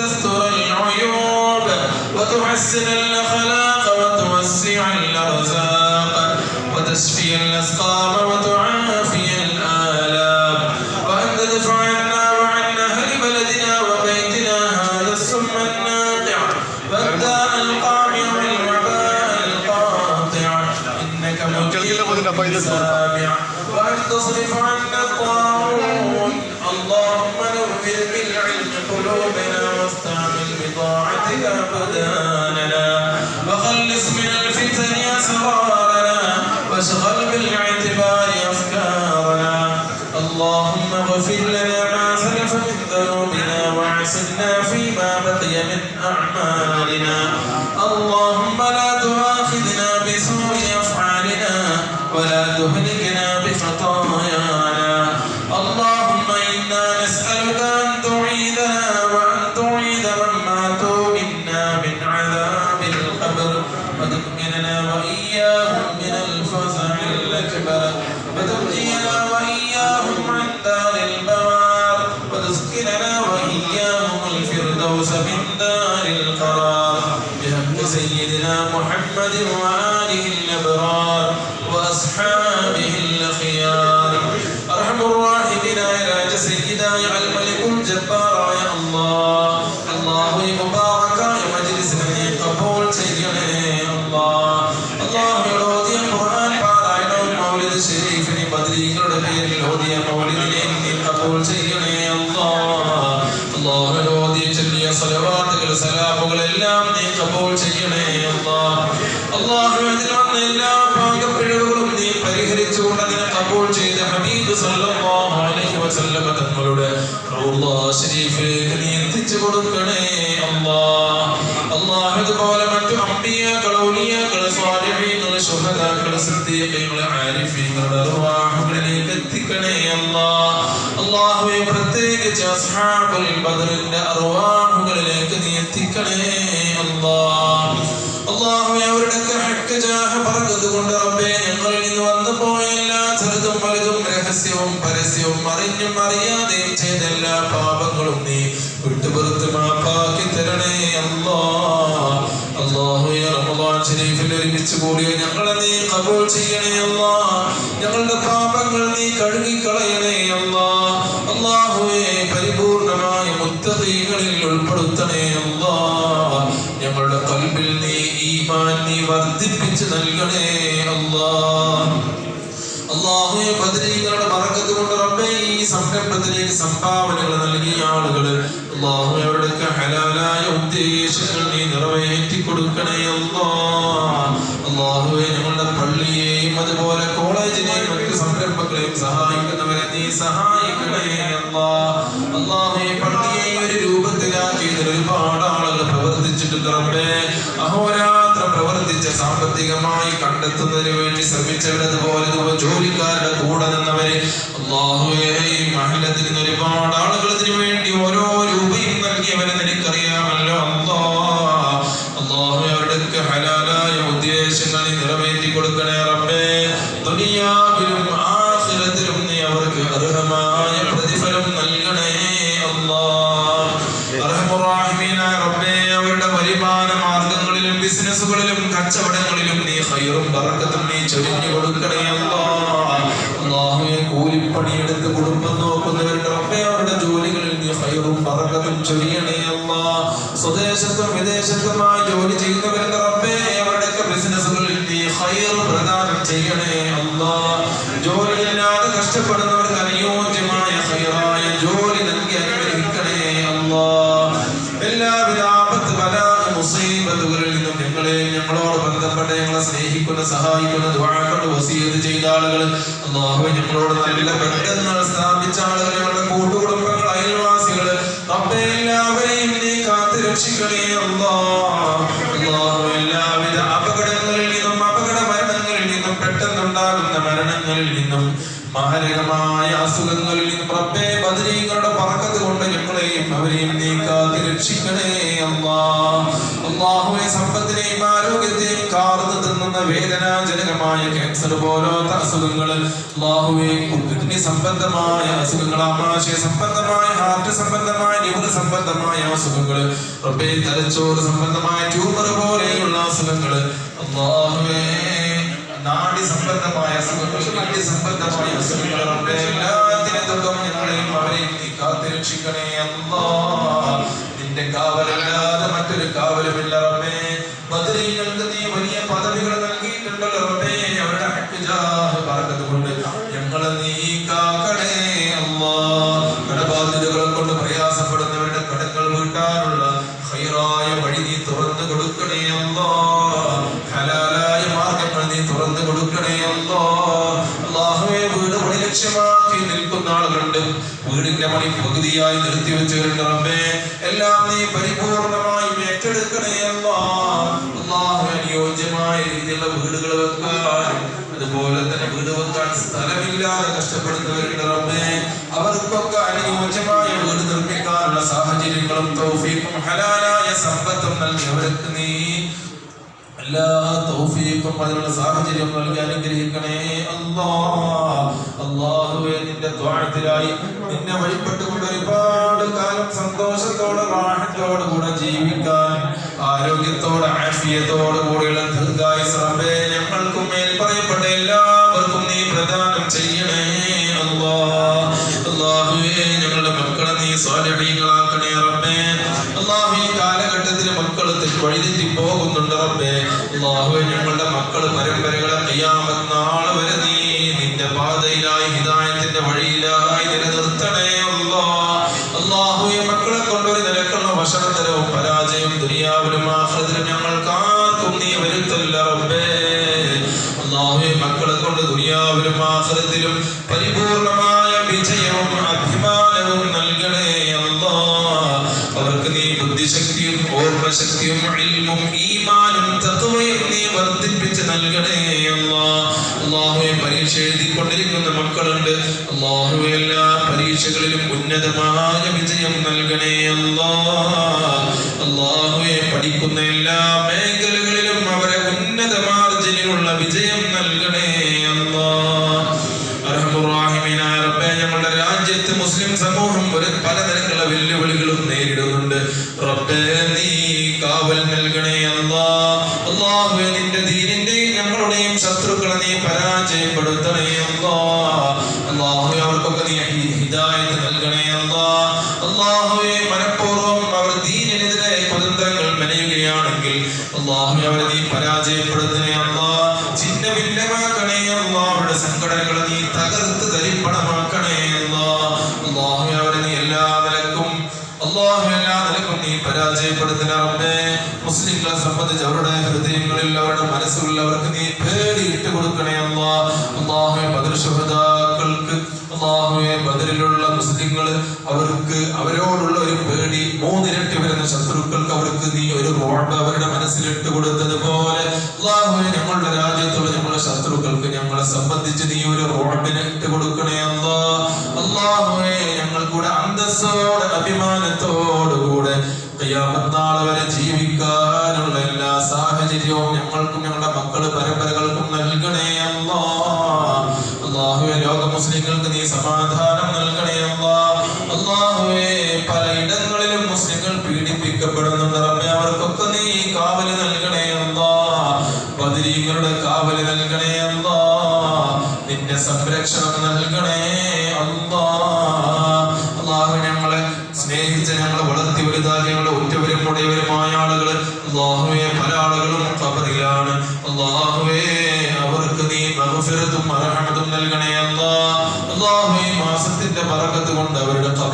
وتستر العيوب وتحسن الأخلاق وتوسع الأرزاق وتشفي الأسقام وتعافي الآلام. وأن تدفع عنا وعن أهل بلدنا وبيتنا هذا السم الناقع والداء القامع والوباء القاطع. إنك مجيب سامع وأن تصرف عنا الطاعون اللهم نور بالعلم قلوبنا. واستعمل بطاعتك أبداننا وخلص من الفتن أسرارنا واشغل بالاعتبار أفكارنا. اللهم اغفر لنا ما سلف من ذنوبنا وعصمنا فيما بقي من أعمالنا. സല്ലല്ലാഹു അലൈഹി വസല്ലമ തങ്ങളുടെ റൗള ശരീഫിലേക്ക് നീ എത്തിച്ചു കൊടുക്കണേ അല്ലാഹ്. അല്ലാഹു അതുപോലെ മറ്റു അമ്പിയാക്കൾ ഔലിയാക്കൾ സ്വാലിഹീങ്ങൾ ശുഹദാക്കൾ സിദ്ദീഖീങ്ങൾ ആരിഫീങ്ങളുടെ അർവാഹുകളിലേക്ക് എത്തിക്കണേ അല്ലാഹ്. അല്ലാഹുവേ പ്രത്യേകിച്ച് അസ്ഹാബുൽ ബദറിന്റെ അർവാഹുകളിലേക്ക് നീ എത്തിക്കണേ അല്ലാഹ്. അല്ലാഹുവേ അവരുടെ ഹക്ക് ജാഹ പറഞ്ഞത് റബ്ബേ ഞങ്ങളിൽ നിന്ന് വന്നു പോയ എല്ലാ ചെറുതും വലുതും രഹസ്യവും പരസ്യവും അറിഞ്ഞും അറിയാതെയും ചെയ്ത എല്ലാ പാപങ്ങളും നീ വിട്ടുപുറത്ത് മാപ്പാക്കി തരണേ. അല്ലാ അല്ലാഹുവേ റമദാൻ ഷരീഫിൽ ഒരുമിച്ച് കൂടിയ ഞങ്ങളെ നീ കബൂൾ ചെയ്യണേ. അല്ലാ സംരംഭത്തിലേക്ക് സംഭാവനകൾ നൽകിയ ആളുകൾ അള്ളാഹു അവരുടെയൊക്കെ ഹലാലായ ഉദ്ദേശങ്ങൾ നീ നിറവേറ്റി കൊടുക്കണേ അള്ളാഹുവെ ഞങ്ങളുടെ പള്ളിയെയും അതുപോലെ കോളേജിനെയും മറ്റു സംരംഭങ്ങളെയും സഹായിക്കുന്നവരെ നീ സഹായിക്കണേ അല്ലാ. അള്ളാഹുയെ പള്ളിയെ ഈ ഒരു രൂപത്തിലാക്കിയതിൽ ഒരുപാട് ആളുകൾ പ്രവർത്തിച്ചിട്ടുണ്ട് റബ്ബേ. അഹോരാത്രം പ്രവർത്തിച്ച സാമ്പത്തികമായി കണ്ടെത്തുന്നതിന് വേണ്ടി ശ്രമിച്ചവരതുപോലെ ജോലിക്കാരുടെ കൂടെ നിന്നവരെ അള്ളാഹുവേ കച്ചവടങ്ങളിലും നീ ഹൈറും പറക്കത്തും നീ ചൊരിഞ്ഞു കൊടുക്കണേ കൂലിപ്പണിയെടുത്ത് കുടുംബം നോക്കുന്നവരുടെ അവരുടെ ജോലികളിൽ നീ ഹൈറും പറക്കത്തും ചൊരിയണേ അല്ലാ. സ്വദേശത്തും വിദേശത്തുമായി ജോലി ചെയ്യുന്നവരുടെ റബ്ബേ അവരുടെയൊക്കെ ബിസിനസ്സുകളിൽ നീ ഹൈർ പ്രദാനം ചെയ്യണേ സഹായിക്കുന്ന ദ്വാഴക്കൊണ്ട് വസീത് ചെയ്ത ആളുകൾ അള്ളാഹു ഞങ്ങളോട് നല്ല ബന്ധങ്ങൾ സ്ഥാപിച്ച ആളുകൾ ഞങ്ങളുടെ കൂട്ടുകുടുംബങ്ങൾ അയൽവാസികൾ റബ്ബേ എല്ലാവരെയും നീ കാത്തു രക്ഷിക്കണേ അല്ലാ. അള്ളാഹു എല്ലാവിധ അപകടങ്ങളിൽ നിന്നും അപകട മരണങ്ങളിൽ നിന്നും പെട്ടെന്നുണ്ടാകുന്ന മരണങ്ങളിൽ നിന്നും മാരകമായ അസുഖങ്ങളിൽ നിന്നും റബ്ബേ ബദരീകളുടെ പറക്കത്ത് കൊണ്ട് ഞങ്ങളെയും അവരെയും നീ കാത്തു രക്ഷിക്കണേ അല്ലാ. അള്ളാഹുവെ സമ്പത്തിനെയും ആരോഗ്യത്തെയും കാർന്നു തിന്നുന്ന വേദനാജനകമായ ക്യാൻസർ പോലോത്ത അസുഖങ്ങൾ അള്ളാഹുവെ കിഡ്നി സംബന്ധമായ അസുഖങ്ങൾ ആമാശയ സംബന്ധമായ ഹാർട്ട് സംബന്ധമായ ലിവർ സംബന്ധമായ അസുഖങ്ങൾ റബ്ബേ തലച്ചോറ് സംബന്ധമായ ട്യൂമർ പോലെയുള്ള അസുഖങ്ങൾ അള്ളാഹുവേ നാടി സംബന്ധമായ അസുഖങ്ങൾ സംബന്ധമായ അസുഖങ്ങൾ റബ്ബേ എല്ലാത്തിനും തൊട്ടും ഞങ്ങളെയും അവരെയും കാത്തിരക്ഷിക്കണേ അല്ലാ നിന്റെ കാവലല്ലാതെ മറ്റൊരു കാവലുമില്ല റബ്ബേ. ബദരീങ്ങൾക്ക് നീ നീ പരിപൂർണമായും ഏറ്റെടുക്കണേ അള്ളാഹു അനുയോജ്യമായ രീതിയിലുള്ള വീടുകൾ വെക്കാൻ അതുപോലെ തന്നെ വീട് വെക്കാൻ സ്ഥലമില്ലാതെ കഷ്ടപ്പെടുന്നവരുടെ റബ്ബേ അവർക്കൊക്കെ അനുയോജ്യമായ വീട് നിർമ്മിക്കാനുള്ള സാഹചര്യങ്ങളും തൗഫീഖും ഹലാലായ സമ്പത്തും നൽകി അവർക്ക് നീ എല്ലാ തൗഫീഖും അതിനുള്ള സാഹചര്യം നൽകി അനുഗ്രഹിക്കണേ അല്ലാ. അല്ലാഹുവേ നിന്റെ ദ്വാരത്തിലായി നിന്നെ വഴിപ്പെട്ടുകൊണ്ട് ഒരുപാട് കാലം സന്തോഷത്തോടെ വാഹനത്തോടു കൂടെ ജീവിക്കാൻ ആരോഗ്യത്തോടെ ആഫിയത്തോടെ കൂടെയുള്ള ദീർഘായുസ് റബ്ബേ ഞങ്ങൾക്കും മേൽ പറയപ്പെട്ട എല്ലാവർക്കും നീ പ്രദാനം ചെയ്യണേ. അള്ളാഹുവേ ഞങ്ങളുടെ മക്കളെ നീ സ്വാലഹീകളാക്കണേ റബ്ബേ. അള്ളാഹു ഈ കാലഘട്ടത്തിൽ മക്കൾ വഴിതെറ്റി പോകുന്നുണ്ട് റബ്ബേ. അല്ലാഹുവേ ഞങ്ങളുടെ മക്കൾ പരമ്പരകളെ കയ്യാമത്ത് നാളെ വരെ നീ പരിപൂർണമായ വിജയവും അഭിമാനവും നൽകണേ അല്ലാ അവർക്ക് നീ ബുദ്ധിശക്തിയും ഓർമ്മശക്തിയും ഇൽമും ഈമാനും തത്വയും നീ വർദ്ധിപ്പിച്ച് നൽകണേ അല്ലാ അള്ളാഹുവെ പരീക്ഷ എഴുതിക്കൊണ്ടിരിക്കുന്ന മക്കളുണ്ട്. അള്ളാഹുവെ എല്ലാ പരീക്ഷകളിലും ഉന്നതമായ വിജയം നൽകണേ അല്ലാ അള്ളാഹുവെ പഠിക്കുന്ന എല്ലാ മേഖലകളിലും അവരെ ഉന്നത മാർജിനിലുള്ള വിജയം നീ ഹിദായത്ത് നൽകണേ അല്ലാ. അല്ലാഹുവേ മനഃപൂർവം അവർ ദീനിനെതിരെ കുതന്ത്രങ്ങൾ മെനയുകയാണെങ്കിൽ അല്ലാഹുവേ അവരെ നീ പരാജയപ്പെടുത്തണേ അല്ലാ. ചിഹ്ന ഭിന്നമാക്കണേ അല്ലാ. അവരുടെ സംഘടനകളെ നീ തകർത്ത് തരിപ്പണമാക്കണേ അല്ലാ. അവരെ നീ എല്ലാ നിലക്കും അല്ലാഹു എല്ലാ നിലക്കും നീ പരാജയപ്പെടുത്തണ സംബന്ധിച്ച് അവരുടെ ഹൃദയങ്ങളിൽ അവരുടെ നീ പേടി ഇട്ട് കൊടുക്കണേ അല്ലാ. അല്ലാഹുവേ ബദർ ശുഹദാക്കൾക്ക് അല്ലാഹുവേ ബദറിലുള്ള മുസ്ലിങ്ങൾ അവർക്ക് അവരോടുള്ള ഒരു പേടി. മൂന്നിരട്ടി വരുന്ന ശത്രുക്കൾക്ക് അവർക്ക് നീ ഒരു റോഡ് അവരുടെ മനസ്സിലിട്ട് കൊടുത്തതുപോലെ. അല്ലാഹുവേ ഞങ്ങളുടെ രാജ്യത്തുള്ള ഞങ്ങളുടെ ശത്രുക്കൾക്ക് ഞങ്ങളെ സംബന്ധിച്ച് നീ ഒരു റോഡിന് ഇട്ട് കൊടുക്കണേ അല്ലാ. അല്ലാഹുവേ ഞങ്ങൾക്കൂടെ അന്തസ്സോടെ അഭിമാനത്തോടുകൂടെ. ഖിയാമത്ത് നാൾ ബദരീങ്ങളുടെ കാവൽ നൽകണേ അല്ലാ. നിന്റെ സംരക്ഷണം നൽകണേ.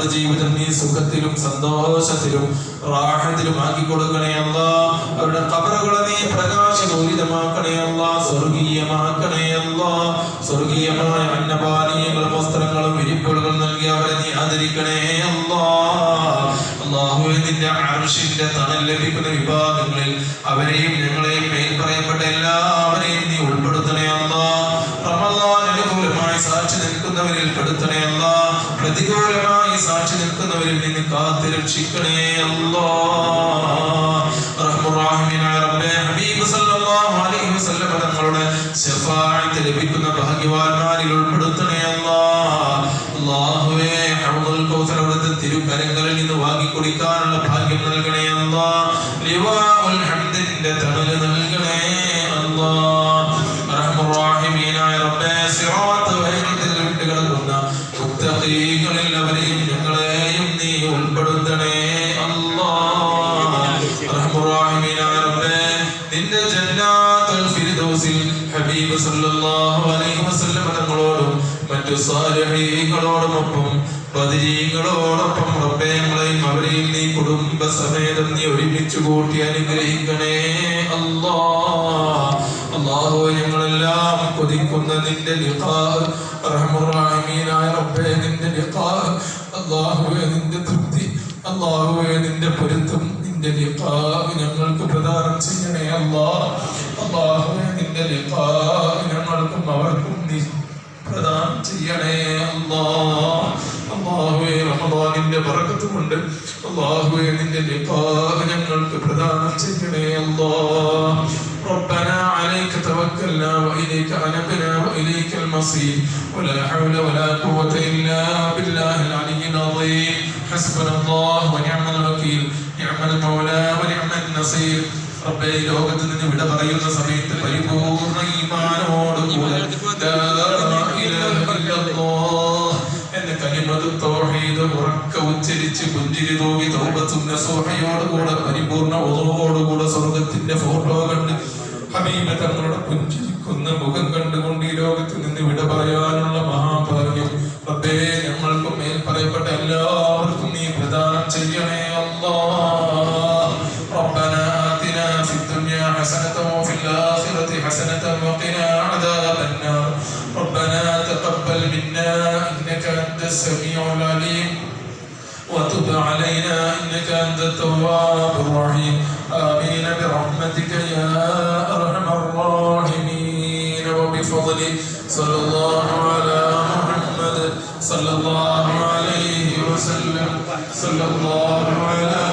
അവരുടെ ജീവിതം നീ സുഖത്തിലും സന്തോഷത്തിലും റാഹത്തിലും ആക്കി കൊടുക്കണേ അല്ലാ. അവരുടെ കബറുകളെ നീ പ്രകാശപൂരിതമാക്കണേ അല്ലാ. സ്വർഗീയമാക്കണേ സ്വർഗീയമായ അന്നപാനീയങ്ങളും വസ്ത്രങ്ങളും വിരിപ്പുകളും നൽകി അവരെ നീ ആദരിക്കണേ അല്ലാ. അള്ളാഹുവെ നിന്റെ തണൽ ലഭിക്കുന്ന വിഭാഗങ്ങളിൽ അവരെയും ഞങ്ങളെയും മേൽ പറയപ്പെട്ട എല്ലാവരെയും നീ ഉൾപ്പെടുത്തണേ അല്ല. അനുകൂലമായി സാക്ഷി നിൽക്കുന്നവരിൽ പെടുത്തണേ അല്ലാ. പ്രതികൂലമായി സൂക്ഷിക്കണേ അല്ലോ. തങ്ങളുടെ ശഫാഴത്ത് ലഭിക്കുന്ന ഭാഗ്യവാന്മാരിൽ ഉൾപ്പെടുത്തണേ അല്ലാഹുവേ ഹൗദുൽ കൗസർ അവിടുത്തെ തിരുകരങ്ങളിൽ നിന്ന് വാങ്ങി കുടിക്കാനുള്ള ഭാഗ്യം നൽകണേ അല്ലാ. ലിവാഉൽ ഹംദിന്റെ തണൽ നൽകണേ ഹബീബ് സല്ലല്ലാഹു അലൈഹി വസല്ലം തങ്ങളോടും മറ്റു സാലിഹീങ്ങളോടുമൊപ്പം ബദരീങ്ങളോടൊപ്പം റബ്ബേ അവരെയും നീ കുടുംബസമേതം നീ ഒരുമിച്ച് കൂട്ടി അനുഗ്രഹിക്കണേ. അല്ലാ അല്ലാഹു ഞങ്ങളെല്ലാം കൊതിക്കുന്ന നിന്റെ റഹ്മുറാഹിമീനായ റബ്ബേ നിന്റെ അല്ലാഹുവേ നിന്റെ തൃപ്തി അല്ലാഹുവേ നിന്റെ പൊരുത്തം നിന്റെ ഞങ്ങൾക്ക് പ്രദാനം ചെയ്യണേ. അല്ലാ അല്ലാഹുവേ നിന്റെ ലിഖാ ഞങ്ങൾക്കും അവർക്കും നീ പ്രദാനം ചെയ്യണേ അല്ലാ അല്ലാഹുവേ റമദാനിന്റെ ബറക്കത്ത് കൊണ്ട് അല്ലാഹുവേ നിന്റെ ലിഖാ ഞങ്ങൾക്ക് പ്രദാനം ചെയ്യണേ അല്ലാ ربنا عليك توكلنا وإليك أنبنا وإليك المصير ولا حول ولا قوة إلا بالله العلي العظيم حسبنا الله ونعم الوكيل نعم المولى ونعم النصير റബ്ബേ നിന്ന് വിട പറയുന്ന സമയത്ത് പരിപൂർണ ഈമാനോടുകൂടെ എന്ന കലിമത്ത് തൗഹീദ് ഉച്ചരിച്ച് പുഞ്ചിരി തൂകി തൗബത്തും നസൂഹയോടുകൂടെ പരിപൂർണ ഉദവോടുകൂടെ സ്വർഗത്തിന്റെ ഫോട്ടോ കണ്ട് ഹബീബ തങ്ങളുടെ പുഞ്ചിരിക്കുന്ന മുഖം കണ്ടുകൊണ്ട് ഈ ലോകത്ത് നിന്ന് വിട പറയാനുള്ള മഹാഭാഗ്യം. റബ്ബേ ഞങ്ങൾക്കും മേൽ പറയപ്പെട്ട എല്ലാവർക്കും حسنة وفي الآخرة حسنة وقنا عذاب النار. ربنا تقبل منا إنك أنت السميع العليم. وتب علينا إنك أنت التواب الرحيم. آمين برحمتك يا أرحم الراحمين. وبفضلك صلى الله على محمد. صلى الله عليه وسلم. صلى الله على